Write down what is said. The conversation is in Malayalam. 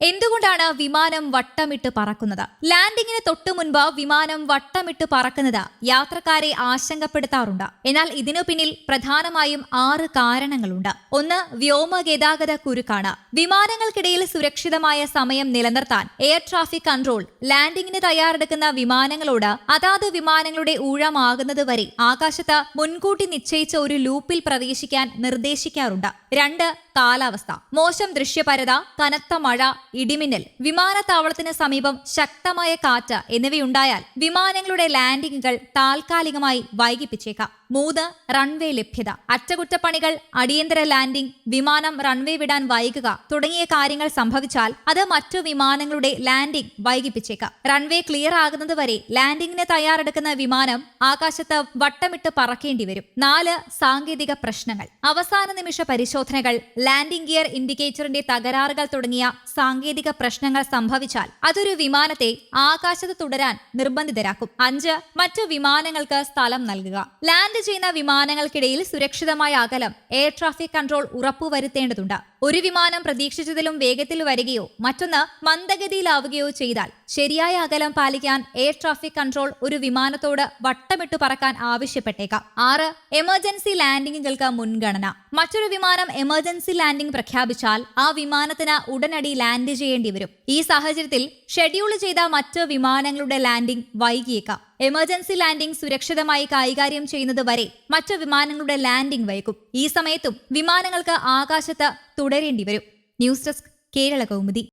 എന്തുകൊണ്ടാണ് വിമാനം വട്ടമിട്ട് പറക്കുന്നത്? ലാൻഡിങ്ങിന് തൊട്ടു മുൻപ് വിമാനം വട്ടമിട്ട് പറക്കുന്നത് യാത്രക്കാരെ ആശങ്കപ്പെടുത്താറുണ്ട്. എന്നാൽ ഇതിനു പിന്നിൽ പ്രധാനമായും ആറ് കാരണങ്ങളുണ്ട്. ഒന്ന് വ്യോമ ഗതാഗത കുരുക്കാണ്. വിമാനങ്ങൾക്കിടയിൽ സുരക്ഷിതമായ സമയം നിലനിർത്താൻ എയർ ട്രാഫിക് കൺട്രോൾ ലാൻഡിങ്ങിന് തയ്യാറെടുക്കുന്ന വിമാനങ്ങളോട് അതാത് വിമാനങ്ങളുടെ ഊഴമാകുന്നത് വരെ ആകാശത്ത് മുൻകൂട്ടി നിശ്ചയിച്ച ഒരു ലൂപ്പിൽ പ്രവേശിക്കാൻ നിർദ്ദേശിക്കാറുണ്ട്. രണ്ട് കാലാവസ്ഥ. മോശം ദൃശ്യപരത കനത്ത മഴ ഇടിമിന്നൽ വിമാനത്താവളത്തിന് സമീപം ശക്തമായ കാറ്റ് എന്നിവയുണ്ടായാൽ വിമാനങ്ങളുടെ ലാൻഡിംഗുകൾ താൽക്കാലികമായി വൈകിപ്പിച്ചേക്കാം. മൂന്ന് റൺവേ ലഭ്യത. അറ്റകുറ്റപ്പണികൾ അടിയന്തര ലാൻഡിംഗ് വിമാനം റൺവേ വിടാൻ വൈകുക തുടങ്ങിയ കാര്യങ്ങൾ സംഭവിച്ചാൽ അത് മറ്റു വിമാനങ്ങളുടെ ലാൻഡിംഗ് വൈകിപ്പിച്ചേക്കാം. റൺവേ ക്ലിയർ ആകുന്നത് വരെ ലാൻഡിംഗിന് തയ്യാറെടുക്കുന്ന വിമാനം ആകാശത്ത് വട്ടമിട്ട് പറക്കേണ്ടി വരും. നാല് സാങ്കേതിക പ്രശ്നങ്ങൾ. അവസാന നിമിഷ പരിശോധനകൾ ലാൻഡിംഗ് ഗിയർ ഇൻഡിക്കേറ്ററിന്റെ തകരാറുകൾ തുടങ്ങിയ സാങ്കേതിക പ്രശ്നങ്ങൾ സംഭവിച്ചാൽ അതൊരു വിമാനത്തെ ആകാശത്ത് തുടരാൻ നിർബന്ധിതരാക്കും. അഞ്ച് മറ്റു വിമാനങ്ങൾക്ക് സ്ഥലം നൽകുക. ലാൻഡ് ചെയ്യുന്ന വിമാനങ്ങൾക്കിടയിൽ സുരക്ഷിതമായ അകലം എയർ ട്രാഫിക് കൺട്രോൾ ഉറപ്പുവരുത്തേണ്ടതുണ്ട്. ഒരു വിമാനം പ്രതീക്ഷിച്ചതിലും വേഗത്തിൽ വരികയോ മറ്റൊന്ന് മന്ദഗതിയിലാവുകയോ ചെയ്താൽ ശരിയായ അകലം പാലിക്കാൻ എയർ ട്രാഫിക് കൺട്രോൾ ഒരു വിമാനത്തോട് വട്ടമിട്ട് പറക്കാൻ ആവശ്യപ്പെട്ടേക്കാം. ആറ് എമർജൻസി ലാൻഡിങ്ങുകൾക്ക് മുൻഗണന. മറ്റൊരു വിമാനം എമർജൻസി ലാൻഡിംഗ് പ്രഖ്യാപിച്ചാൽ ആ വിമാനത്തിന് ഉടനടി ലാൻഡ് ചെയ്യേണ്ടി വരും. ഈ സാഹചര്യത്തിൽ ഷെഡ്യൂൾ ചെയ്ത മറ്റ് വിമാനങ്ങളുടെ ലാൻഡിംഗ് വൈകിയേക്കാം. എമർജൻസി ലാൻഡിംഗ് സുരക്ഷിതമായി കൈകാര്യം ചെയ്യുന്നത് വരെ മറ്റു വിമാനങ്ങളുടെ ലാൻഡിംഗ് വൈകും. ഈ സമയത്തും വിമാനങ്ങൾക്ക് ആകാശത്ത് തുടരേണ്ടി വരും. News desk Kerala Kaumudi.